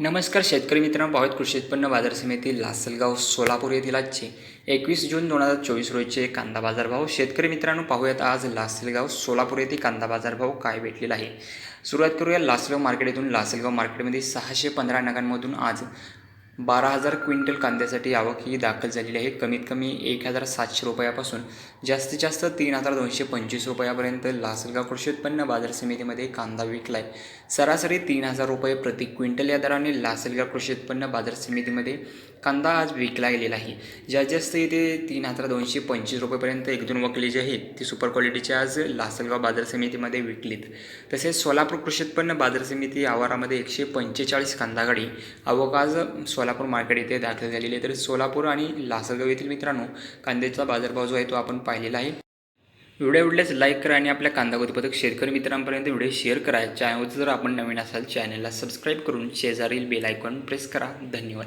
नमस्कार शेतकरी मित्रांनो पाहत कृषी उत्पन्न बाजार समिती लासलगाव सोलापूर येथील आजचे एकवीस जून दोन हजार चोवीस रोजचे कांदा बाजारभाव. शेतकरी मित्रांनो पाहूयात आज लासलगाव सोलापूर येथे कांदा बाजारभाव काय भेटलेला आहे. सुरुवात करूया लासलगाव मार्केट येथून लासलगाव मार्केटमध्ये सहाशे पंधरा नगांमधून आज बारा हजार क्विंटल कांद्यासाठी आवक ही दाखल झालेली आहे. कमीत कमी एक हजार सातशे रुपयापासून जास्तीत जास्त तीन हजार दोनशे पंचवीस रुपयापर्यंत लासलगाव कृषी उत्पन्न बाजार समितीमध्ये कांदा विकला आहे सरासरी तीन हजार रुपये प्रति क्विंटल या दराने लासलगाव कृषी उत्पन्न बाजार समितीमध्ये कांदा आज विकला गेलेला आहे. ज्या जास्त इथे तीन हजार दोनशे पंचवीस रुपयेपर्यंत एक दोन वकली जी आहेत ती सुपर क्वालिटीची आज लासलगाव बाजार समितीमध्ये विकलीत. तसेच सोलापूर कृषी उत्पन्न बाजार समिती आवारामध्ये एकशे पंचेचाळीस कांदा गाडी आवक आज सोलापूर मार्केट येथे दाखल झालेली आहे. तर सोलापूर आणि लासलगाव येथील मित्रांनो कांद्याचा बाजारभाव जो आहे तो आपण पाहिलेला आहे. व्हिडिओ आवडल्यास लाईक करा आणि आपल्या कांदा उत्पादक शेतकरी मित्रांपर्यंत व्हिडिओ शेअर करा. चॅनलवर जर आपण नवीन असाल चॅनलला सबस्क्राईब करून शेजारील बेल आयकॉन प्रेस करा. धन्यवाद.